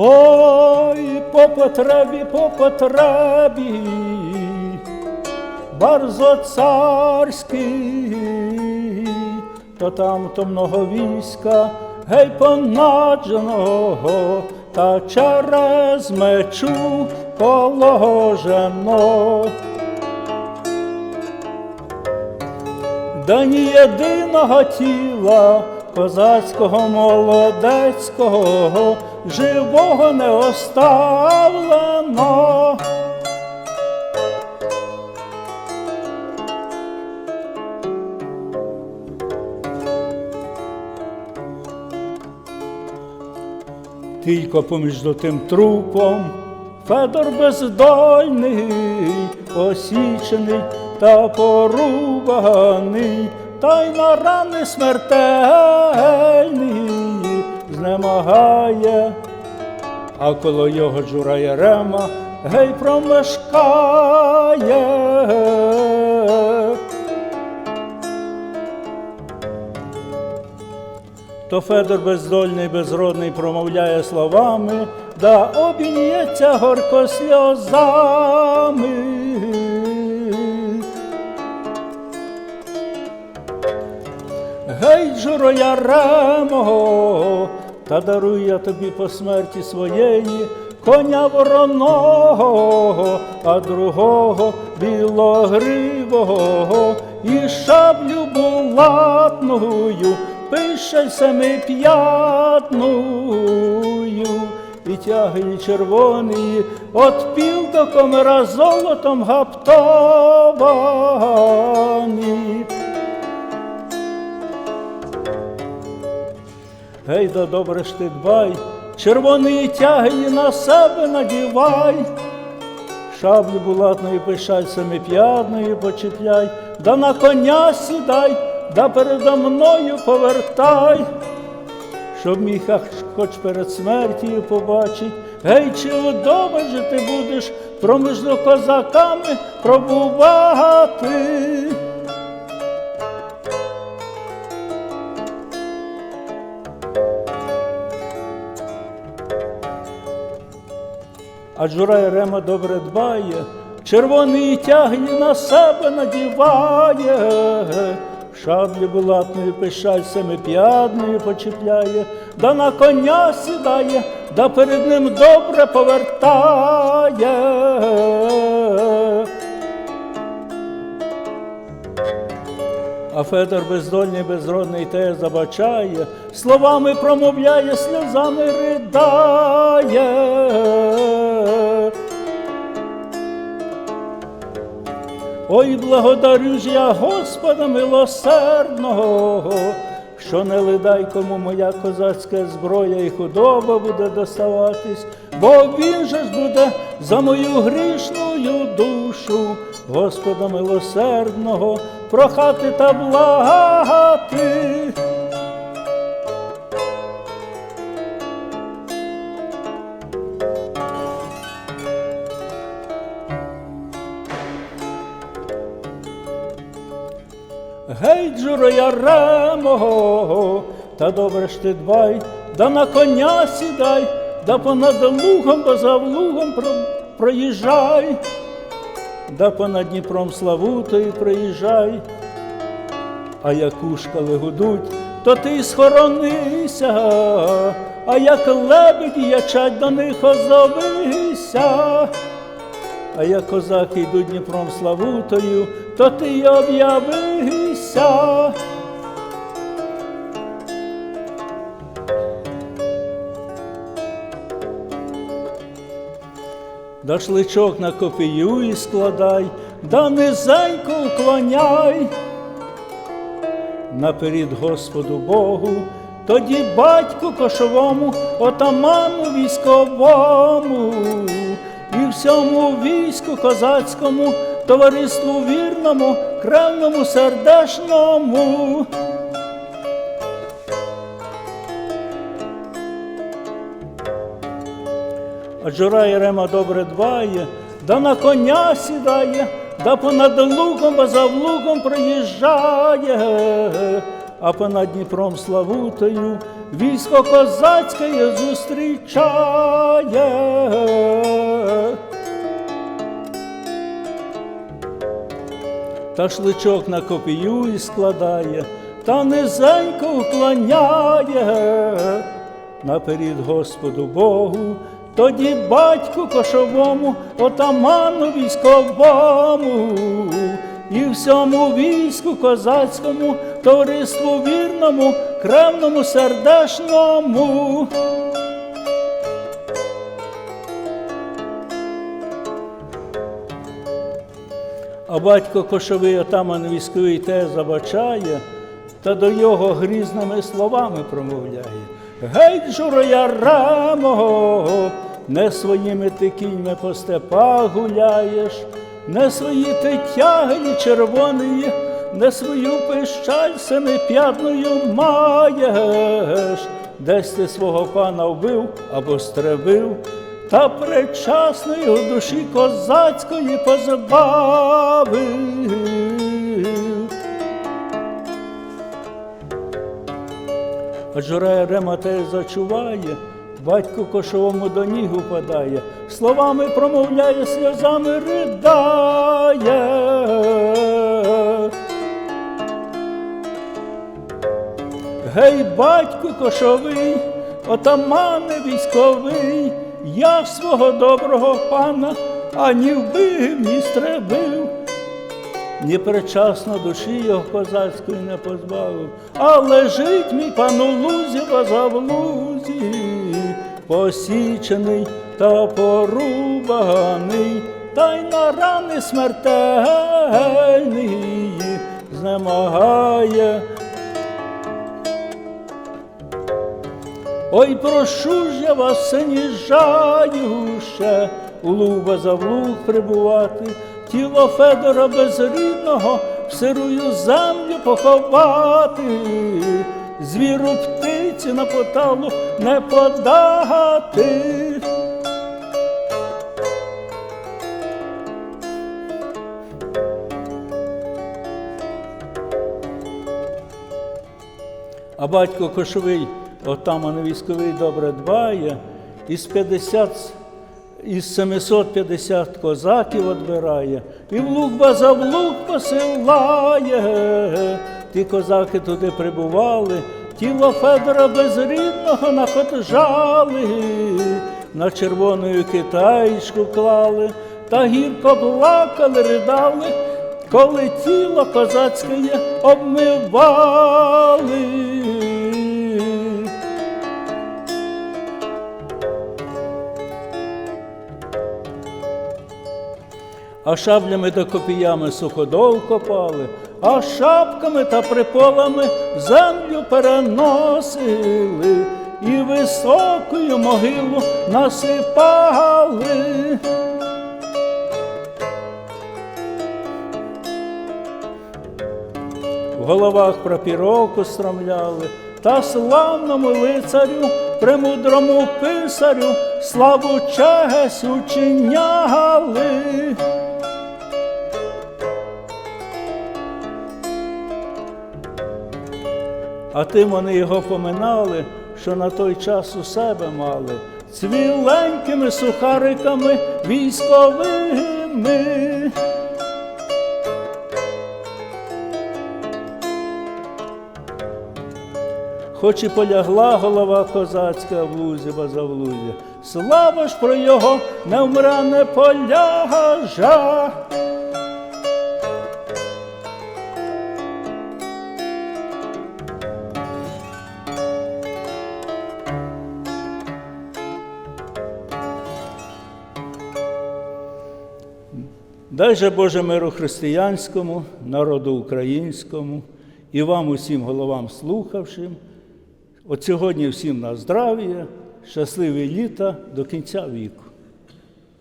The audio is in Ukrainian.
По потребі, по потребі, барзо царський, то там то много війська, гей понадженого, та через мечу положено. Да ні єдиного тіла козацького молодецького живого не оставлено. Тільки поміж тим трупом Федор бездольний, посічений та порубаний, та й на рани смертельний знемагає, а коло його джура Єрема гей промешкає. То Федор бездольний, безродний промовляє словами, да обін'ється горко сльозами. Гей, журо Яремо, та дарую я тобі по смерті своєї коня вороного, а другого білогривого і шаблю булатною пише семип'ятною і тягли червоний, от пів до комера золотом гаптований. Гей, да добре ж ти дбай, червоний тяги на себе надівай, шаблю булатної пишай, семип'ядної почіпляй, да на коня сідай, да передо мною повертай, щоб міг хоч перед смертю побачить, гей, чи удома же ти будеш проміж козаками пробувати. А Джурай Рема добре дбає, червоний тягні на себе надіває, шаблі булатною пишаль семип'ядною почіпляє, да на коня сідає, да перед ним добре повертає. А Федор бездольний, безродний те забачає, словами промовляє, сльозами ридає. Ой, благодарю ж я Господа милосердного, що не ледай кому моя козацька зброя і худоба буде доставатись, бо він же ж буде за мою грішною душу, Господа милосердного, прохати та благати. Гей, джуро Яремо, та добре ж ти дбай, да на коня сідай, да понад лугом, бо за лугом про, проїжджай, да понад Дніпром Славутою проїжджай, а як ушкали гудуть, то ти схоронися, а як лебеді ячать до них озовися. А як козаки йдуть Дніпром Славутою, то ти й об'явися. Да шличок на копію і складай, да низенько уклоняй. Наперед Господу Богу, тоді батьку кошовому, отаману військовому, і всьому війську козацькому, товариству вірному, кревному сердешному. А Джура Єрема добре дбає, да на коня сідає, да понад лугом, а за лугом проїжджає, а понад Дніпром Славутою військо козацьке зустрічає. Та шличок на копію і складає, та низенько уклоняє наперед Господу Богу, тоді батьку кошовому, отаману військовому, і всьому війську козацькому, товариству вірному, кремному сердешному. А батько кошовий отаман військовий те забачає, та до його грізними словами промовляє. Геть, журояра мого, не своїми ти кіньми по степах гуляєш, не свої ти тягні червоної, не свою пищаль семип'ятною маєш, десь ти свого пана вбив або стребив, та предчасної у душі козацької позбавив. А журає Рематей зачуває, батько кошовому до ніг упадає, словами промовляє, сльозами ридає. Гей, батьку кошовий, отамане військовий, я свого доброго пана ані вбив, ні стребив, ні причасно душі його козацької не позбавив, а лежить мій пан у лузі в лузі, посічений та порубаний, та й на рани смертельний знемагає. Ой, прошу ж я вас, синіжаю ще у луба за влуг прибувати, тіло Федора безрідного в сирую землю поховати, звіру птиці на поталу не подати. А батько кошовий, отаман військовий добре дбає, із 50, із 750 козаків відбирає, і в лук за в лук посилає. Ті козаки туди прибували, тіло Федора безрідного накотжали, на червону китайську клали, та гірко плакали, ридали, коли тіло козацьке обмивали. А шаблями та копіями суходол копали, а шапками та приполами землю переносили і високою могилу насипали. В головах пропірок устромляли, та славному лицарю, премудрому писарю, славу честь учиняли. А тим вони його поминали, що на той час у себе мали, цвіленькими сухариками військовими. Хоч і полягла голова козацька в лузі базавлузі, слава ж про його не вмре, не поляжа. Дай же Боже миру християнському, народу українському і вам усім головам слухавшим. От сьогодні всім на здрав'я, щасливі літа до кінця віку.